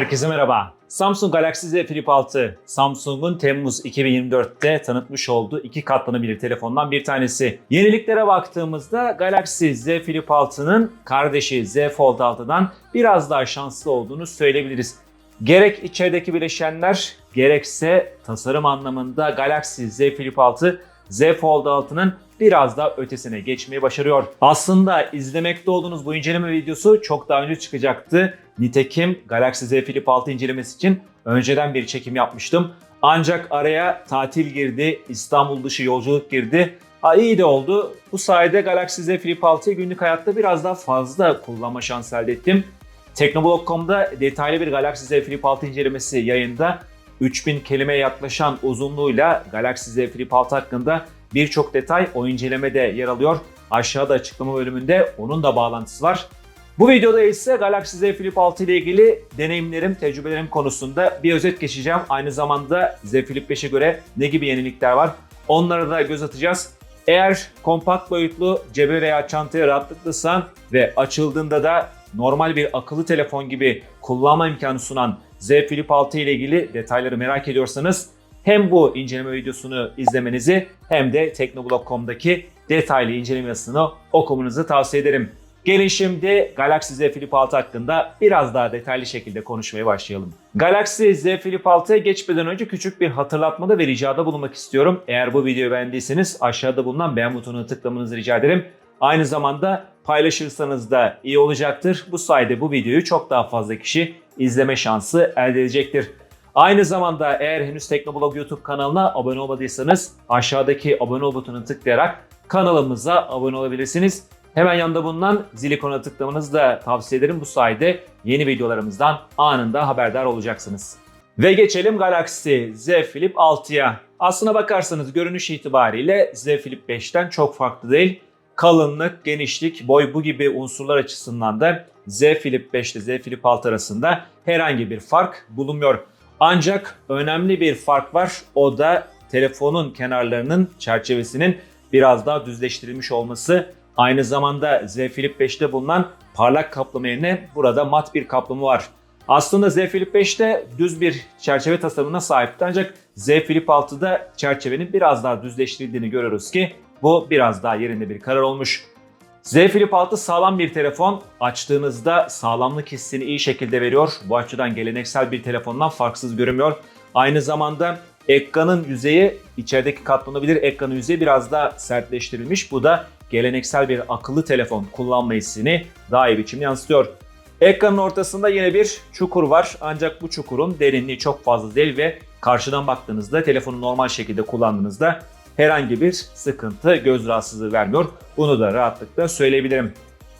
Herkese merhaba. Samsung Galaxy Z Flip 6, Samsung'un Temmuz 2024'te tanıtmış olduğu iki katlanabilir telefondan bir tanesi. Yeniliklere baktığımızda Galaxy Z Flip 6'nın kardeşi Z Fold 6'dan biraz daha şanslı olduğunu söyleyebiliriz. Gerek içerideki bileşenler gerekse tasarım anlamında Galaxy Z Flip 6 Z Fold 6'nın biraz daha ötesine geçmeyi başarıyor. Aslında izlemekte olduğunuz bu inceleme videosu çok daha önce çıkacaktı. Nitekim Galaxy Z Flip 6 incelemesi için önceden bir çekim yapmıştım. Ancak araya tatil girdi, İstanbul dışı yolculuk girdi. Ha iyi de oldu. Bu sayede Galaxy Z Flip 6'yı günlük hayatta biraz daha fazla kullanma şansı elde ettim. Teknoblog.com'da detaylı bir Galaxy Z Flip 6 incelemesi yayında 3000 kelimeye yaklaşan uzunluğuyla Galaxy Z Flip 6 hakkında birçok detay o incelemede yer alıyor. Aşağıda açıklama bölümünde onun da bağlantısı var. Bu videoda ise Galaxy Z Flip 6 ile ilgili deneyimlerim, tecrübelerim konusunda bir özet geçeceğim. Aynı zamanda Z Flip 5'e göre ne gibi yenilikler var onlara da göz atacağız. Eğer kompakt boyutlu cebe veya çantaya rahatlıkla ve açıldığında da normal bir akıllı telefon gibi kullanma imkanı sunan Z Flip 6 ile ilgili detayları merak ediyorsanız hem bu inceleme videosunu izlemenizi hem de teknoblog.com'daki detaylı inceleme yazısını okumanızı tavsiye ederim. Gelin şimdi Galaxy Z Flip 6 hakkında biraz daha detaylı şekilde konuşmaya başlayalım. Galaxy Z Flip 6'ya geçmeden önce küçük bir hatırlatmada ve ricada bulunmak istiyorum. Eğer bu videoyu beğendiyseniz aşağıda bulunan beğen butonuna tıklamanızı rica ederim. Aynı zamanda paylaşırsanız da iyi olacaktır. Bu sayede bu videoyu çok daha fazla kişi izleme şansı elde edecektir. Aynı zamanda eğer henüz Teknoblog YouTube kanalına abone olmadıysanız aşağıdaki abone ol butonuna tıklayarak kanalımıza abone olabilirsiniz. Hemen yanında bulunan zil ikonuna tıklamanızı da tavsiye ederim. Bu sayede yeni videolarımızdan anında haberdar olacaksınız. Ve geçelim Galaxy Z Flip 6'ya. Aslına bakarsanız görünüş itibariyle Z Flip 5'ten çok farklı değil. Kalınlık, genişlik, boy bu gibi unsurlar açısından da Z Flip 5 ile Z Flip 6 arasında herhangi bir fark bulunmuyor. Ancak önemli bir fark var. O da telefonun kenarlarının çerçevesinin biraz daha düzleştirilmiş olması. Aynı zamanda Z Flip 5'te bulunan parlak kaplama yerine burada mat bir kaplama var. Aslında Z Flip 5'te düz bir çerçeve tasarımına sahipti ancak Z Flip 6'da çerçevenin biraz daha düzleştirildiğini görüyoruz ki bu biraz daha yerinde bir karar olmuş. Z Flip 6 sağlam bir telefon. Açtığınızda sağlamlık hissini iyi şekilde veriyor. Bu açıdan geleneksel bir telefondan farksız görünmüyor. Aynı zamanda ekranın yüzeyi içerideki katlanabilir ekranın yüzeyi biraz daha sertleştirilmiş. Bu da geleneksel bir akıllı telefon kullanma hissini daha iyi biçimde yansıtıyor. Ekranın ortasında yine bir çukur var ancak bu çukurun derinliği çok fazla değil ve karşıdan baktığınızda telefonu normal şekilde kullandığınızda herhangi bir sıkıntı, göz rahatsızlığı vermiyor. Bunu da rahatlıkla söyleyebilirim.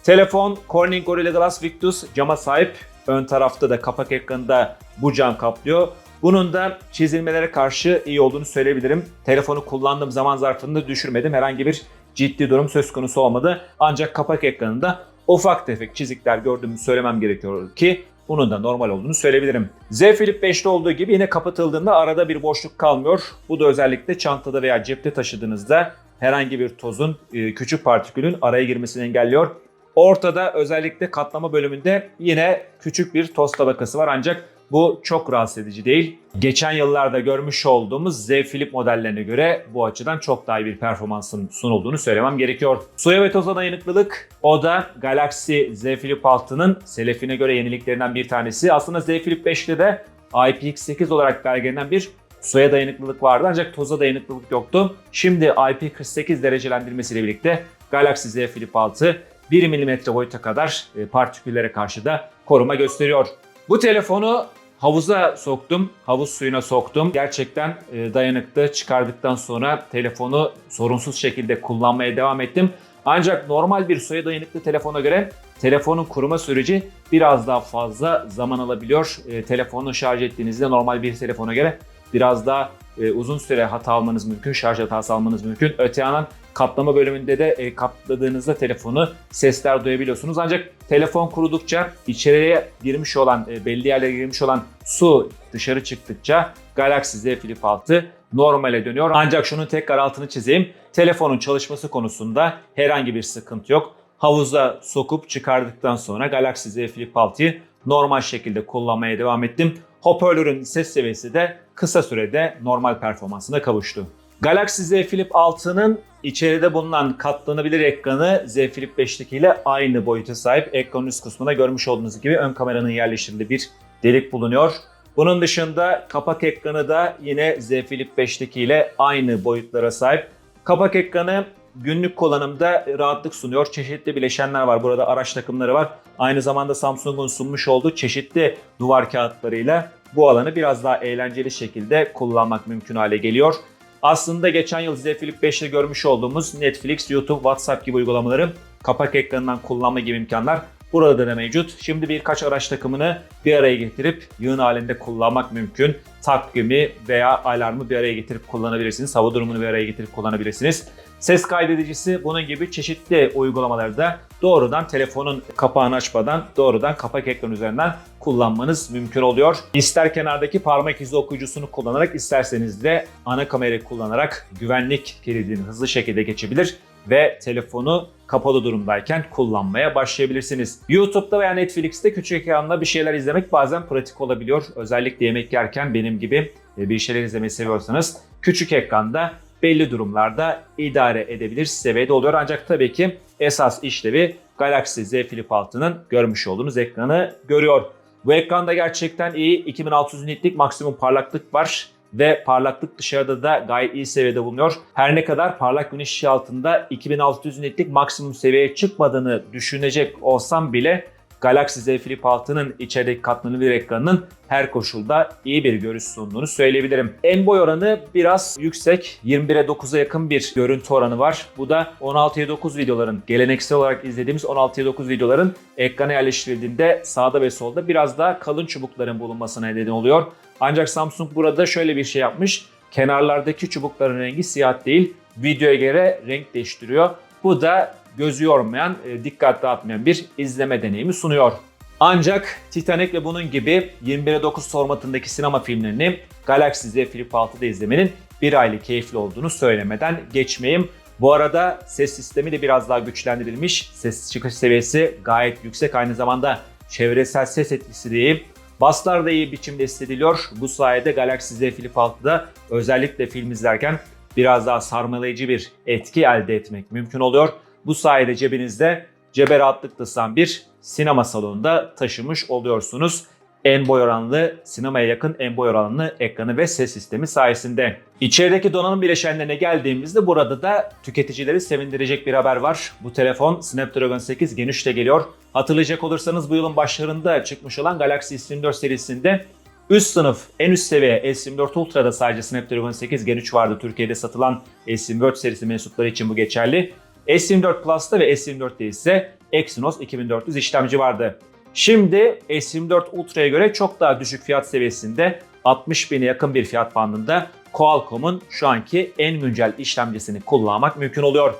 Telefon Corning Gorilla Glass Victus cama sahip. Ön tarafta da kapak ekranında bu cam kaplıyor. Bunun da çizilmelere karşı iyi olduğunu söyleyebilirim. Telefonu kullandığım zaman zarfında düşürmedim. Herhangi bir ciddi durum söz konusu olmadı. Ancak kapak ekranında ufak tefek çizikler gördüğümü söylemem gerekiyor ki bunun da normal olduğunu söyleyebilirim. Z Flip 5'te olduğu gibi yine kapatıldığında arada bir boşluk kalmıyor. Bu da özellikle çantada veya cepte taşıdığınızda herhangi bir tozun, e, küçük partikülün araya girmesini engelliyor. Ortada özellikle katlama bölümünde yine küçük bir toz tabakası var ancak bu çok rahatsız edici değil. Geçen yıllarda görmüş olduğumuz Z Flip modellerine göre bu açıdan çok daha iyi bir performansın sunulduğunu söylemem gerekiyor. Suya ve toza dayanıklılık o da Galaxy Z Flip 6'nın Selefine göre yeniliklerinden bir tanesi. Aslında Z Flip 5'te de IPX8 olarak belgelenen bir suya dayanıklılık vardı ancak toza dayanıklılık yoktu. Şimdi IP48 derecelendirmesiyle birlikte Galaxy Z Flip 6 1 mm boyuta kadar e, partiküllere karşı da koruma gösteriyor. Bu telefonu havuza soktum, havuz suyuna soktum. Gerçekten e, dayanıklı çıkardıktan sonra telefonu sorunsuz şekilde kullanmaya devam ettim. Ancak normal bir suya dayanıklı telefona göre telefonun kuruma süreci biraz daha fazla zaman alabiliyor. E, telefonu şarj ettiğinizde normal bir telefona göre biraz daha e, uzun süre hata almanız mümkün, şarj hatası almanız mümkün. Öte yandan kaplama bölümünde de e, kapladığınızda telefonu sesler duyabiliyorsunuz. Ancak telefon kurudukça içeriye girmiş olan, e, belli yerlere girmiş olan su dışarı çıktıkça Galaxy Z Flip 6 normale dönüyor. Ancak şunun tekrar altını çizeyim. Telefonun çalışması konusunda herhangi bir sıkıntı yok. Havuza sokup çıkardıktan sonra Galaxy Z Flip 6'yı normal şekilde kullanmaya devam ettim. Hoparlörün ses seviyesi de kısa sürede normal performansına kavuştu. Galaxy Z Flip 6'nın içeride bulunan katlanabilir ekranı Z Flip 5'teki ile aynı boyuta sahip. Ekranın üst kısmına görmüş olduğunuz gibi ön kameranın yerleştirildiği bir delik bulunuyor. Bunun dışında kapak ekranı da yine Z Flip 5'teki ile aynı boyutlara sahip. Kapak ekranı günlük kullanımda rahatlık sunuyor. Çeşitli bileşenler var. Burada araç takımları var. Aynı zamanda Samsung'un sunmuş olduğu çeşitli duvar kağıtlarıyla bu alanı biraz daha eğlenceli şekilde kullanmak mümkün hale geliyor. Aslında geçen yıl Z Flip 5'te görmüş olduğumuz Netflix, YouTube, WhatsApp gibi uygulamaları kapak ekranından kullanma gibi imkanlar burada da mevcut. Şimdi birkaç araç takımını bir araya getirip yığın halinde kullanmak mümkün. Takvimi veya alarmı bir araya getirip kullanabilirsiniz. Hava durumunu bir araya getirip kullanabilirsiniz. Ses kaydedicisi bunun gibi çeşitli uygulamalarda doğrudan telefonun kapağını açmadan doğrudan kapak ekran üzerinden kullanmanız mümkün oluyor. İster kenardaki parmak izi okuyucusunu kullanarak isterseniz de ana kamerayı kullanarak güvenlik kilidini hızlı şekilde geçebilir ve telefonu kapalı durumdayken kullanmaya başlayabilirsiniz. YouTube'da veya Netflix'te küçük ekranda bir şeyler izlemek bazen pratik olabiliyor. Özellikle yemek yerken benim gibi bir şeyler izlemeyi seviyorsanız küçük ekranda belli durumlarda idare edebilir seviyede oluyor. Ancak tabii ki esas işlevi Galaxy Z Flip 6'nın görmüş olduğunuz ekranı görüyor. Bu ekranda gerçekten iyi 2600 nitlik maksimum parlaklık var ve parlaklık dışarıda da gayet iyi seviyede bulunuyor. Her ne kadar parlak güneş ışığı altında 2600 nitlik maksimum seviyeye çıkmadığını düşünecek olsam bile Galaxy Z Flip 6'nın içerideki katlanabilir ekranının her koşulda iyi bir görüş sunduğunu söyleyebilirim. En boy oranı biraz yüksek. 21'e 9'a yakın bir görüntü oranı var. Bu da 16'ya 9 videoların, geleneksel olarak izlediğimiz 16'ya 9 videoların ekrana yerleştirildiğinde sağda ve solda biraz daha kalın çubukların bulunmasına neden oluyor. Ancak Samsung burada şöyle bir şey yapmış. Kenarlardaki çubukların rengi siyah değil, videoya göre renk değiştiriyor. Bu da gözü yormayan, e, dikkat dağıtmayan bir izleme deneyimi sunuyor. Ancak Titanic ve bunun gibi 21'e 9 formatındaki sinema filmlerini Galaxy Z Flip 6'da izlemenin bir aylı keyifli olduğunu söylemeden geçmeyeyim. Bu arada ses sistemi de biraz daha güçlendirilmiş. Ses çıkış seviyesi gayet yüksek. Aynı zamanda çevresel ses etkisi de iyi. Baslar da iyi biçimde hissediliyor. Bu sayede Galaxy Z Flip 6'da özellikle film izlerken biraz daha sarmalayıcı bir etki elde etmek mümkün oluyor. Bu sayede cebinizde cebe rahatlıkla sığan bir sinema salonunda taşımış oluyorsunuz. En boy oranlı, sinemaya yakın en boy oranlı ekranı ve ses sistemi sayesinde. İçerideki donanım bileşenlerine geldiğimizde burada da tüketicileri sevindirecek bir haber var. Bu telefon Snapdragon 8 Gen 3'te geliyor. Hatırlayacak olursanız bu yılın başlarında çıkmış olan Galaxy S24 serisinde Üst sınıf, en üst seviye S24 Ultra'da sadece Snapdragon 8 Gen 3 vardı. Türkiye'de satılan S24 serisi mensupları için bu geçerli. S24 Plus'ta ve S24'te ise Exynos 2400 işlemci vardı. Şimdi S24 Ultra'ya göre çok daha düşük fiyat seviyesinde 60 bine yakın bir fiyat bandında Qualcomm'un şu anki en güncel işlemcisini kullanmak mümkün oluyor.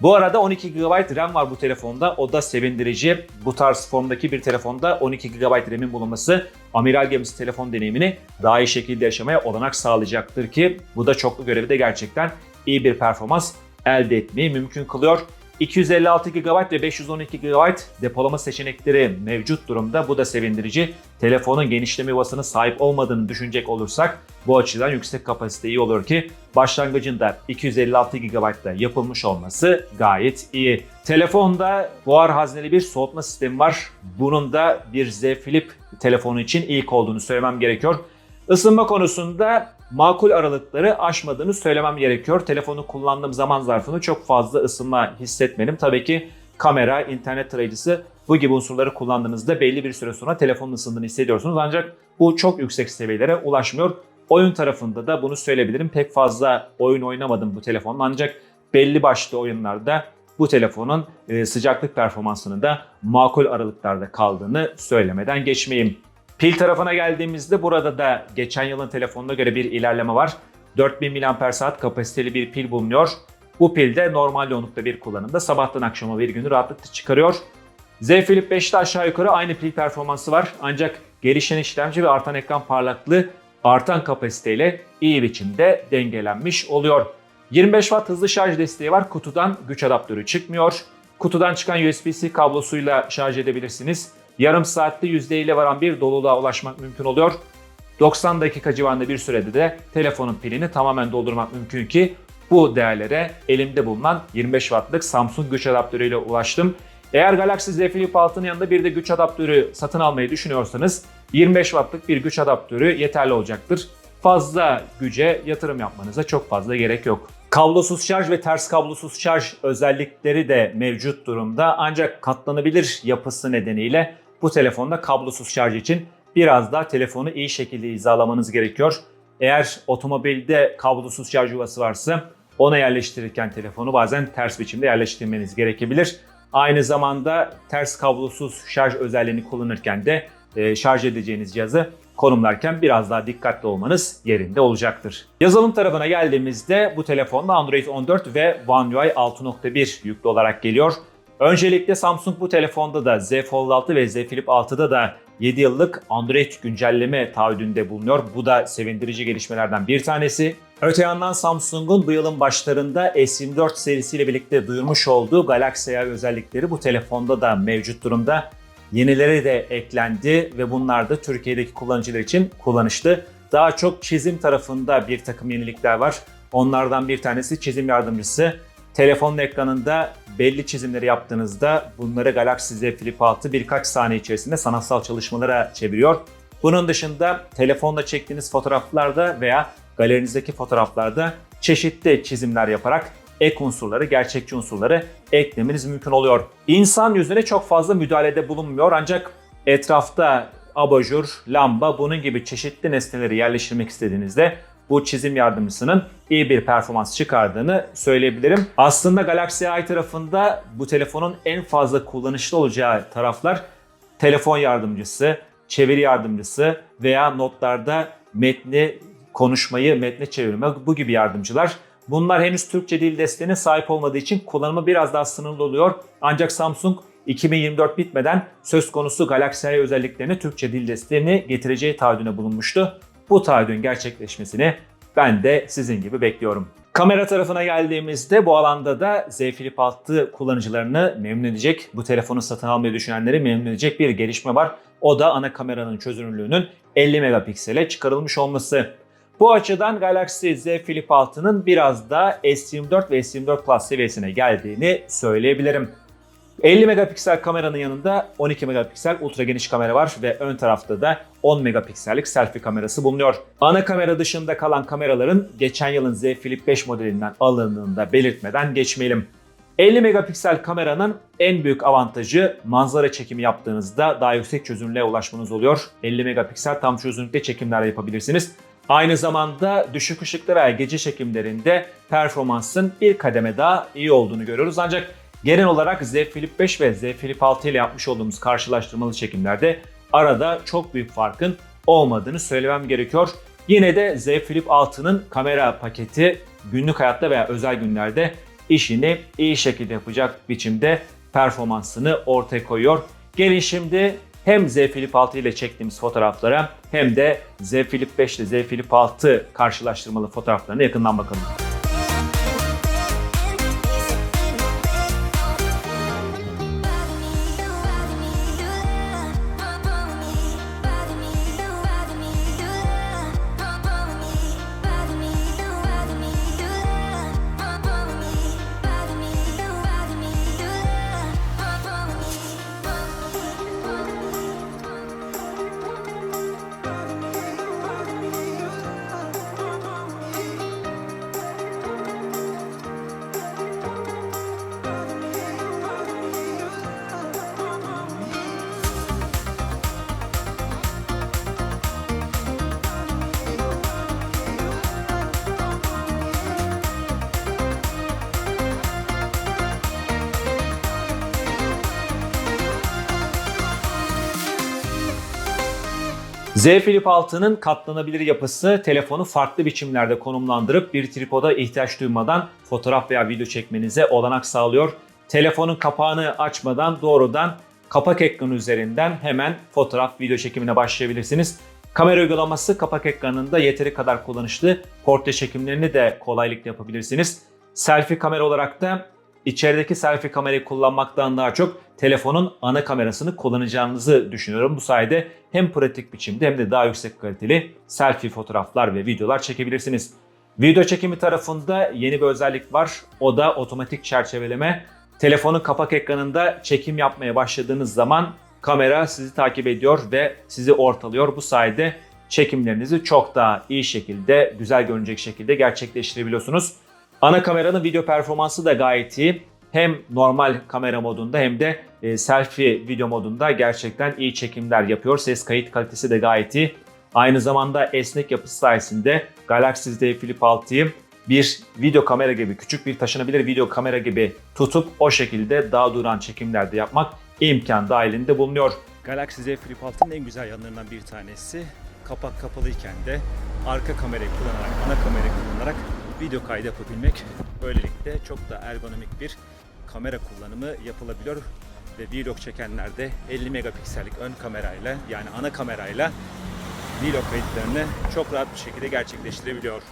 Bu arada 12 GB RAM var bu telefonda. O da sevindirici. Bu tarz formdaki bir telefonda 12 GB RAM'in bulunması amiral gemisi telefon deneyimini daha iyi şekilde yaşamaya olanak sağlayacaktır ki bu da çoklu görevi de gerçekten iyi bir performans elde etmeyi mümkün kılıyor. 256 GB ve 512 GB depolama seçenekleri mevcut durumda. Bu da sevindirici. Telefonun genişleme yuvasına sahip olmadığını düşünecek olursak bu açıdan yüksek kapasite iyi olur ki başlangıcında 256 GB'da yapılmış olması gayet iyi. Telefonda buhar hazneli bir soğutma sistemi var. Bunun da bir Z Flip telefonu için ilk olduğunu söylemem gerekiyor. Isınma konusunda makul aralıkları aşmadığını söylemem gerekiyor. Telefonu kullandığım zaman zarfını çok fazla ısınma hissetmedim. Tabii ki kamera, internet tarayıcısı bu gibi unsurları kullandığınızda belli bir süre sonra telefonun ısındığını hissediyorsunuz. Ancak bu çok yüksek seviyelere ulaşmıyor. Oyun tarafında da bunu söyleyebilirim. Pek fazla oyun oynamadım bu telefonla ancak belli başlı oyunlarda bu telefonun e, sıcaklık performansının da makul aralıklarda kaldığını söylemeden geçmeyeyim. Pil tarafına geldiğimizde burada da geçen yılın telefonuna göre bir ilerleme var. 4000 mAh kapasiteli bir pil bulunuyor. Bu pil de normal yoğunlukta bir kullanımda sabahtan akşama bir günü rahatlıkla çıkarıyor. Z Flip 5'te aşağı yukarı aynı pil performansı var. Ancak gelişen işlemci ve artan ekran parlaklığı artan kapasiteyle iyi biçimde dengelenmiş oluyor. 25 Watt hızlı şarj desteği var. Kutudan güç adaptörü çıkmıyor. Kutudan çıkan USB-C kablosuyla şarj edebilirsiniz. Yarım saatte %50 ile varan bir doluluğa ulaşmak mümkün oluyor. 90 dakika civarında bir sürede de telefonun pilini tamamen doldurmak mümkün ki bu değerlere elimde bulunan 25 wattlık Samsung güç adaptörüyle ulaştım. Eğer Galaxy Z Flip 6'nın yanında bir de güç adaptörü satın almayı düşünüyorsanız 25 wattlık bir güç adaptörü yeterli olacaktır. Fazla güce yatırım yapmanıza çok fazla gerek yok. Kablosuz şarj ve ters kablosuz şarj özellikleri de mevcut durumda ancak katlanabilir yapısı nedeniyle bu telefonda kablosuz şarj için biraz daha telefonu iyi şekilde hizalamanız gerekiyor. Eğer otomobilde kablosuz şarj yuvası varsa ona yerleştirirken telefonu bazen ters biçimde yerleştirmeniz gerekebilir. Aynı zamanda ters kablosuz şarj özelliğini kullanırken de e, şarj edeceğiniz cihazı konumlarken biraz daha dikkatli olmanız yerinde olacaktır. Yazılım tarafına geldiğimizde bu telefonda Android 14 ve One UI 6.1 yüklü olarak geliyor. Öncelikle Samsung bu telefonda da Z Fold 6 ve Z Flip 6'da da 7 yıllık Android güncelleme taahhüdünde bulunuyor. Bu da sevindirici gelişmelerden bir tanesi. Öte yandan Samsung'un bu yılın başlarında S24 serisiyle birlikte duyurmuş olduğu Galaxy AI özellikleri bu telefonda da mevcut durumda. Yenileri de eklendi ve bunlar da Türkiye'deki kullanıcılar için kullanışlı. Daha çok çizim tarafında bir takım yenilikler var. Onlardan bir tanesi çizim yardımcısı. Telefonun ekranında belli çizimleri yaptığınızda bunları Galaxy Z Flip 6 birkaç saniye içerisinde sanatsal çalışmalara çeviriyor. Bunun dışında telefonla çektiğiniz fotoğraflarda veya galerinizdeki fotoğraflarda çeşitli çizimler yaparak ek unsurları, gerçekçi unsurları eklemeniz mümkün oluyor. İnsan yüzüne çok fazla müdahalede bulunmuyor ancak etrafta abajur, lamba bunun gibi çeşitli nesneleri yerleştirmek istediğinizde bu çizim yardımcısının iyi bir performans çıkardığını söyleyebilirim. Aslında Galaxy AI tarafında bu telefonun en fazla kullanışlı olacağı taraflar telefon yardımcısı, çeviri yardımcısı veya notlarda metni konuşmayı metne çevirme bu gibi yardımcılar. Bunlar henüz Türkçe dil desteğine sahip olmadığı için kullanımı biraz daha sınırlı oluyor. Ancak Samsung 2024 bitmeden söz konusu Galaxy AI özelliklerini Türkçe dil desteğini getireceği taahhüdüne bulunmuştu. Bu taahhüdün gerçekleşmesini ben de sizin gibi bekliyorum. Kamera tarafına geldiğimizde bu alanda da Z Flip 6 kullanıcılarını memnun edecek, bu telefonu satın almayı düşünenleri memnun edecek bir gelişme var. O da ana kameranın çözünürlüğünün 50 megapiksele çıkarılmış olması. Bu açıdan Galaxy Z Flip 6'nın biraz da S24 ve S24 Plus seviyesine geldiğini söyleyebilirim. 50 megapiksel kameranın yanında 12 megapiksel ultra geniş kamera var ve ön tarafta da 10 megapiksellik selfie kamerası bulunuyor. Ana kamera dışında kalan kameraların geçen yılın Z Flip 5 modelinden alındığını da belirtmeden geçmeyelim. 50 megapiksel kameranın en büyük avantajı manzara çekimi yaptığınızda daha yüksek çözünürlüğe ulaşmanız oluyor. 50 megapiksel tam çözünürlükte çekimler yapabilirsiniz. Aynı zamanda düşük ışıkta veya gece çekimlerinde performansın bir kademe daha iyi olduğunu görüyoruz. Ancak genel olarak Z Flip 5 ve Z Flip 6 ile yapmış olduğumuz karşılaştırmalı çekimlerde arada çok büyük farkın olmadığını söylemem gerekiyor. Yine de Z Flip 6'nın kamera paketi günlük hayatta veya özel günlerde işini iyi şekilde yapacak biçimde performansını ortaya koyuyor. Gelin şimdi hem Z Flip 6 ile çektiğimiz fotoğraflara hem de Z Flip 5 ile Z Flip 6 karşılaştırmalı fotoğraflarına yakından bakalım. Z Flip 6'nın katlanabilir yapısı telefonu farklı biçimlerde konumlandırıp bir tripoda ihtiyaç duymadan fotoğraf veya video çekmenize olanak sağlıyor. Telefonun kapağını açmadan doğrudan kapak ekranı üzerinden hemen fotoğraf video çekimine başlayabilirsiniz. Kamera uygulaması kapak ekranında yeteri kadar kullanışlı portre çekimlerini de kolaylıkla yapabilirsiniz. Selfie kamera olarak da içerideki selfie kamerayı kullanmaktan daha çok telefonun ana kamerasını kullanacağınızı düşünüyorum. Bu sayede hem pratik biçimde hem de daha yüksek kaliteli selfie fotoğraflar ve videolar çekebilirsiniz. Video çekimi tarafında yeni bir özellik var. O da otomatik çerçeveleme. Telefonun kapak ekranında çekim yapmaya başladığınız zaman kamera sizi takip ediyor ve sizi ortalıyor. Bu sayede çekimlerinizi çok daha iyi şekilde, güzel görünecek şekilde gerçekleştirebiliyorsunuz. Ana kameranın video performansı da gayet iyi. Hem normal kamera modunda hem de e, selfie video modunda gerçekten iyi çekimler yapıyor. Ses kayıt kalitesi de gayet iyi. Aynı zamanda esnek yapısı sayesinde Galaxy Z Flip 6'yı bir video kamera gibi, küçük bir taşınabilir video kamera gibi tutup o şekilde daha duran çekimlerde yapmak imkan dahilinde bulunuyor. Galaxy Z Flip 6'nın en güzel yanlarından bir tanesi kapak kapalıyken de arka kamerayı kullanarak, ana kamerayı kullanarak video kaydı yapabilmek. Böylelikle çok da ergonomik bir kamera kullanımı yapılabiliyor ve vlog çekenler de 50 megapiksellik ön kamerayla yani ana kamerayla vlog kayıtlarını çok rahat bir şekilde gerçekleştirebiliyor.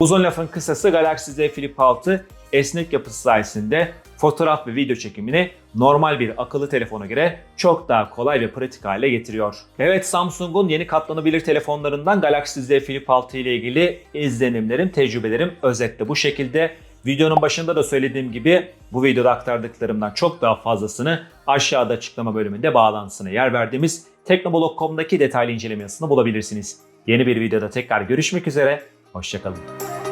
Uzun lafın kısası Galaxy Z Flip 6 esnek yapısı sayesinde fotoğraf ve video çekimini normal bir akıllı telefona göre çok daha kolay ve pratik hale getiriyor. Evet Samsung'un yeni katlanabilir telefonlarından Galaxy Z Flip 6 ile ilgili izlenimlerim, tecrübelerim özetle bu şekilde. Videonun başında da söylediğim gibi bu videoda aktardıklarımdan çok daha fazlasını aşağıda açıklama bölümünde bağlantısına yer verdiğimiz teknoblog.com'daki detaylı inceleme yazısını bulabilirsiniz. Yeni bir videoda tekrar görüşmek üzere, hoşçakalın.